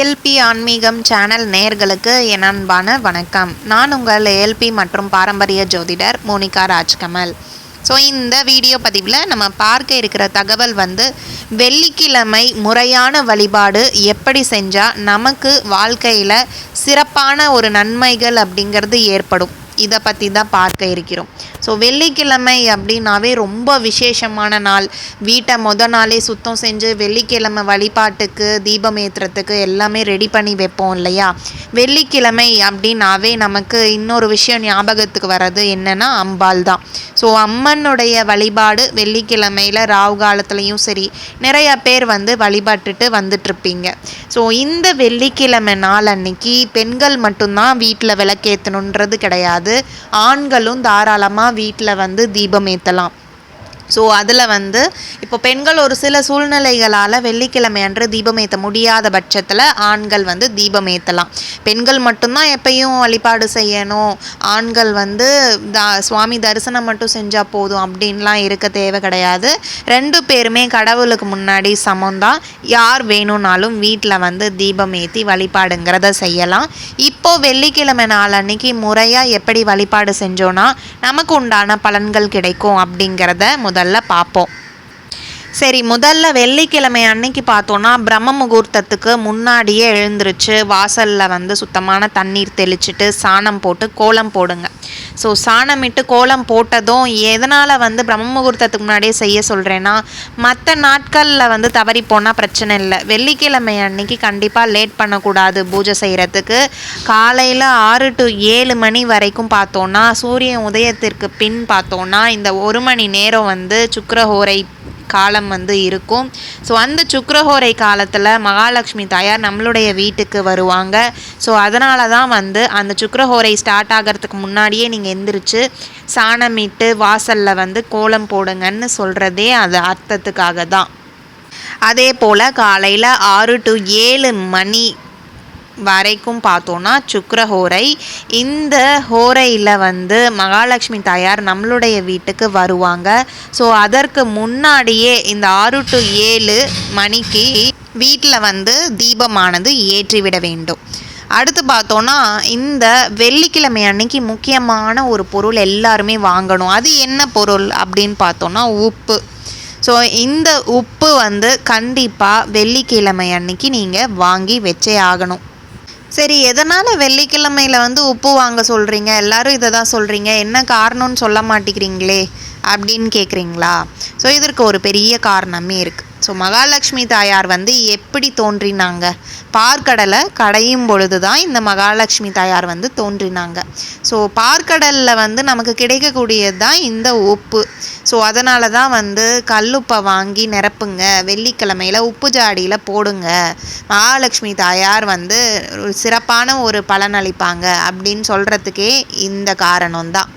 ALP ஆன்மீகம் channel நேர்களுக்கு என் அன்பான வணக்கம். நான் உங்கள் ஏஎல்பி மற்றும் பாரம்பரிய ஜோதிடர் மோனிகா ராஜ்கமல். ஸோ இந்த வீடியோ பதிவில் நம்ம பார்க்க இருக்கிற தகவல் வந்து வெள்ளிக்கிழமை முறையான வழிபாடு எப்படி செஞ்சால் நமக்கு வாழ்க்கையில் சிறப்பான ஒரு நன்மைகள் அப்படிங்கிறது ஏற்படும். இதை பற்றி தான் பார்க்க இருக்கிறோம். ஸோ வெள்ளிக்கிழமை அப்படின்னாவே ரொம்ப விசேஷமான நாள். வீட்டை முத நாளே சுத்தம் செஞ்சு வெள்ளிக்கிழமை வழிபாட்டுக்கு தீபம் ஏற்றுறதுக்கு எல்லாமே ரெடி பண்ணி வைப்போம் இல்லையா? வெள்ளிக்கிழமை அப்படின்னாவே நமக்கு இன்னொரு விஷயம் ஞாபகத்துக்கு வர்றது என்னென்னா அம்பாள் தான். ஸோ அம்மனுடைய வழிபாடு வெள்ளிக்கிழமையில் ராவு காலத்துலேயும் சரி நிறைய பேர் வந்து வழிபட்டுட்டு வந்துட்டுருப்பீங்க. ஸோ இந்த வெள்ளிக்கிழமை நாள் அன்னைக்கு பெண்கள் மட்டும்தான் வீட்டில் விளக்கேற்றணுன்றது கிடையாது. ஆண்களும் தாராளமாக வீட்டில் வந்து தீபம் ஏற்றலாம் ஸோ அதில் வந்து இப்போ பெண்கள் ஒரு சில சூழ்நிலைகளால் வெள்ளிக்கிழமை அன்று தீபம் ஏற்ற முடியாத பட்சத்தில் ஆண்கள் வந்து தீபம் ஏற்றலாம் பெண்கள் மட்டும்தான் எப்பயும் வழிபாடு செய்யணும். ஆண்கள் வந்து தா சுவாமி தரிசனம் மட்டும் செஞ்சால் போதும் அப்படின்லாம் இருக்க தேவை கிடையாது. ரெண்டு பேருமே கடவுளுக்கு முன்னாடி சமம்தான். யார் வேணும்னாலும் வீட்டில் வந்து தீபம் ஏற்றி வழிபாடுங்கிறத செய்யலாம். இப்போ வெள்ளிக்கிழமை நாள் அன்றைக்கி முறையாக எப்படி வழிபாடு செஞ்சோன்னா நமக்கு உண்டான பலன்கள் கிடைக்கும் அப்படிங்கிறத முதல் முதல்ல பார்ப்போம். சரி முதல்ல வெள்ளிக்கிழமை அன்னைக்கு பார்த்தோன்னா பிரம்ம முகூர்த்தத்துக்கு முன்னாடியே எழுந்திருச்சு வாசலில் வந்து சுத்தமான தண்ணீர் தெளிச்சிட்டு சாணம் போட்டு கோலம் போடுங்க. ஸோ சாணமிட்டு கோலம் போட்டதும் எதனால் வந்து பிரம்ம முகூர்த்தத்துக்கு முன்னாடியே செய்ய சொல்கிறேன்னா மற்ற நாட்களில் வந்து தவறி போனால் பிரச்சனை இல்லை. வெள்ளிக்கிழமை அன்னைக்கு கண்டிப்பாக லேட் பண்ணக்கூடாது பூஜை செய்கிறதுக்கு காலையில் ஆறு டு ஏழு மணி வரைக்கும் பார்த்தோன்னா சூரியன் உதயத்திற்கு பின் பார்த்தோன்னா இந்த ஒரு மணி நேரம் வந்து சுக்கரஹோரை காலம் வந்து இருக்கும். ஸோ அந்த சுக்கரஹோரை காலத்தில் மகாலட்சுமி தாயார் நம்மளுடைய வீட்டுக்கு வருவாங்க. ஸோ அதனால தான் வந்து அந்த சுக்கரஹோரை ஸ்டார்ட் ஆகிறதுக்கு முன்னாடியே நீங்கள் எந்திரிச்சு சாணமிட்டு வாசலில் வந்து கோலம் போடுங்கன்னு சொல்கிறதே அது அர்த்தத்துக்காக தான் அதே போல் காலையில் ஆறு டு ஏழு மணி வரைக்கும் பார்த்தோன்னா சுக்கரஹோரை இந்த ஹோரையில் வந்து மகாலட்சுமி தாயார் நம்மளுடைய வீட்டுக்கு வருவாங்க. ஸோ அதற்கு முன்னாடியே இந்த ஆறு டு ஏழு மணிக்கு வீட்டில் வந்து தீபமானது ஏற்றிவிட வேண்டும். அடுத்து பார்த்தோன்னா இந்த வெள்ளிக்கிழமை அன்னைக்கு முக்கியமான ஒரு பொருள் எல்லாருமே வாங்கணும். அது என்ன பொருள் அப்படின்னு பார்த்தோன்னா உப்பு. ஸோ இந்த உப்பு வந்து கண்டிப்பாக வெள்ளிக்கிழமை அன்னைக்கு நீங்கள் வாங்கி வச்சே ஆகணும். சரி எதனால் வெள்ளிக்கிழமையில் வந்து உப்பு வாங்க சொல்கிறீங்க எல்லாரும் இதை தான் சொல்கிறீங்க என்ன காரணம்னு சொல்ல மாட்டேங்கிறீங்களே அப்படின்னு கேட்குறீங்களா ஸோ இதற்கு ஒரு பெரிய காரணமே இருக்குது ஸோ மகாலட்சுமி தாயார் வந்து எப்படி தோன்றினாங்க? பார்க்கடலை கடையும் பொழுது தான் இந்த மகாலட்சுமி தாயார் வந்து தோன்றினாங்க. ஸோ பார்க்கடலில் வந்து நமக்கு கிடைக்கக்கூடியது தான் இந்த உப்பு. ஸோ அதனால தான் வந்து கல்லுப்பை வாங்கி நிரப்புங்க. வெள்ளிக்கிழமையில் உப்பு ஜாடியில் போடுங்க. மகாலட்சுமி தாயார் வந்து சிறப்பான ஒரு பலன் அளிப்பாங்க அப்படின்னு சொல்கிறதுக்கே இந்த காரணம்தான்.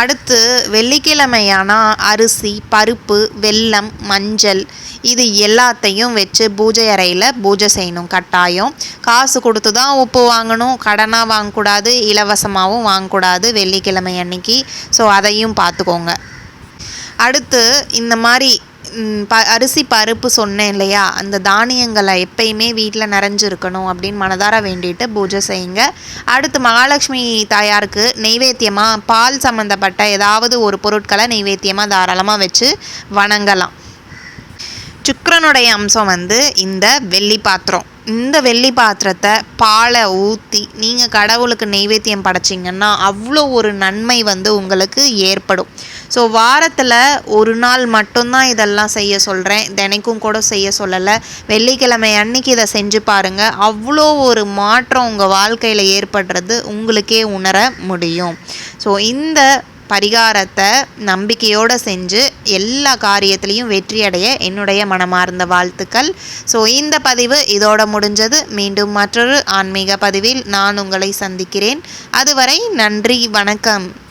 அடுத்து வெள்ளிக்கிழமையானா அரிசி பருப்பு வெல்லம் மஞ்சள் இது எல்லாத்தையும் வச்சு பூஜை அறையில் பூஜை செய்யணும். கட்டாயம். காசு கொடுத்து தான் உப்பு வாங்கணும். கடனாக வாங்கக்கூடாது. இலவசமாகவும் வாங்கக்கூடாது. வெள்ளிக்கிழமை அன்னைக்கு. ஸோ அதையும் பார்த்துக்கோங்க. அடுத்து இந்த மாதிரி ப அரிசி பருப்பு சொன்னேன் இல்லையா? அந்த தானியங்களை எப்பயுமே வீட்டில் நிறைஞ்சிருக்கணும் அப்படின்னு மனதார வேண்டிட்டு பூஜை செய்யுங்க. அடுத்து மகாலட்சுமி தாயாருக்கு நெய்வேத்தியமாக பால் சம்மந்தப்பட்ட ஏதாவது ஒரு பொருட்களை நெய்வேத்தியமாக தாராளமாக வச்சு வணங்கலாம். சுக்கரனுடைய அம்சம் வந்து இந்த வெள்ளி பாத்திரம். இந்த வெள்ளி பாத்திரத்தை பாலை ஊற்றி நீங்கள் கடவுளுக்கு நெய்வேத்தியம் படைச்சிங்கன்னா அவ்வளோ ஒரு நன்மை வந்து உங்களுக்கு ஏற்படும். ஸோ வாரத்தில் ஒரு நாள் மட்டும்தான் இதெல்லாம் செய்ய சொல்கிறேன் தினைக்கும் கூட செய்ய சொல்லலை. வெள்ளிக்கிழமை அன்னைக்கு இதை செஞ்சு பாருங்கள் அவ்வளோ ஒரு மாற்றம் உங்கள் வாழ்க்கையில் ஏற்படுறது உங்களுக்கே உணர முடியும். ஸோ இந்த பரிகாரத்தை நம்பிக்கையோடு செஞ்சு எல்லா காரியத்திலையும் வெற்றியடைய என்னுடைய மனமார்ந்த வாழ்த்துக்கள். ஸோ இந்த பதிவு இதோட முடிஞ்சது. மீண்டும் மற்றொரு ஆன்மீக பதிவில் நான் உங்களை சந்திக்கிறேன். அதுவரை நன்றி வணக்கம்.